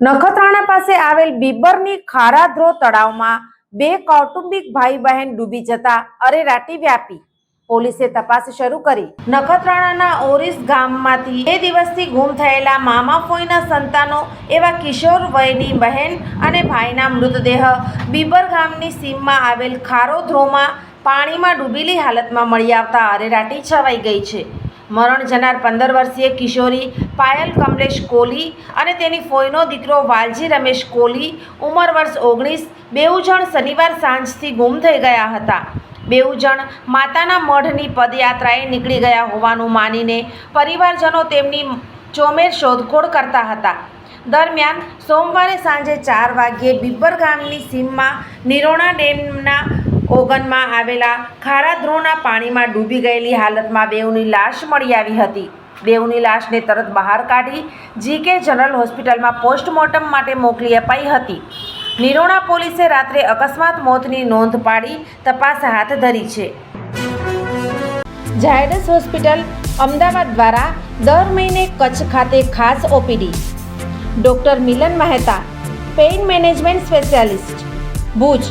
નખત્રાણા પાસે આવેલ બીબરની ખારાધ્રો તળાવમાં બે કૌટુંબિક ભાઈ બહેન ડૂબી જતા અરેરાટી વ્યાપી. પોલીસે તપાસ શરૂ કરી. નખત્રાણાના ઓરિસ ગામમાંથી બે દિવસથી ગુમ થયેલા મામા ફોઈના સંતાનો એવા કિશોર વયની બહેન અને ભાઈના મૃતદેહ બીબર ગામની સીમમાં આવેલ ખારોધ્રોમાં પાણીમાં ડૂબેલી હાલતમાં મળી આવતા અરેરાટી છવાઈ ગઈ છે. મરણ જનાર પંદર વર્ષીય કિશોરી પાયલ કમલેશ કોલી અને તેની ફોઈનો દીકરો વાલજી રમેશ કોલી ઉંમર વર્ષ ઓગણીસ, બેઉ જણ શનિવાર સાંજથી ગુમ થઈ ગયા હતા. બેઉ જણ માતાના મઢની પદયાત્રાએ નીકળી ગયા હોવાનું માનીને પરિવારજનો તેમની ચોમેર શોધખોળ કરતા હતા. દરમિયાન સોમવારે સાંજે ચાર વાગ્યે બિબ્બર ગામની સીમમાં નિરોણા ડેમના ઓગનમાં આવેલા ખારાદ્રોના પાણીમાં ડૂબી ગયેલી હાલતમાં બેઉની લાશ મળી આવી હતી. બેઉની લાશને તરત બહાર કાઢી જીકે જનરલ હોસ્પિટલમાં પોસ્ટમોર્ટમ માટે મોકલી અપાઈ હતી. નિરોણા પોલીસે રાત્રે અકસ્માત મોતની નોંધ પાડી તપાસ હાથ ધરી છે. ઝાયડસ હોસ્પિટલ અમદાવાદ દ્વારા દર મહિને કચ્છ ખાતે ખાસ OPD. Doctor Milan Mehta, pain management specialist, Bhuj.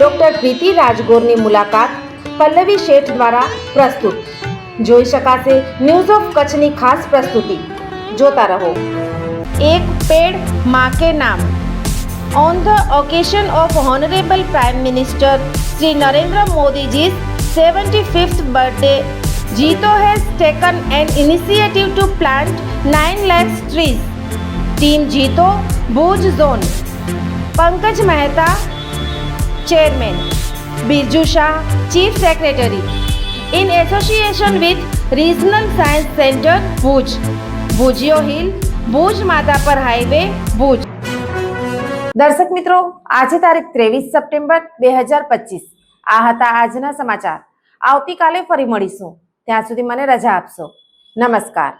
Doctor પ્રીતિ રાજગોરની મુલાકાત પલ્લવી શેઠ દ્વારા પ્રસ્તુત જોઈ શકાશે ન્યૂઝ ઓફ કચ્છની ખાસ પ્રસ્તુતિ જોતા રહો એક પેડ માં કે નામ On the occasion of Honorable Prime Minister Sri Narendra Modi's 75th birthday, Jito has taken an initiative to plant 9 lakhs trees. Team Jito, Bhuj Zone. Pankaj Mehta, Chairman. Birju Shah, Chief Secretary. In association with Regional Science Center, Bhuj. Bhujio Hill, Bhuj Madapar Highway, Bhuj. દર્શક મિત્રો આજે તારીખ ત્રેવીસ September બે હજાર પચીસ આ હતા આજના સમાચાર આવતીકાલે ફરી મળીશું ત્યાં સુધી મને રજા આપશો નમસ્કાર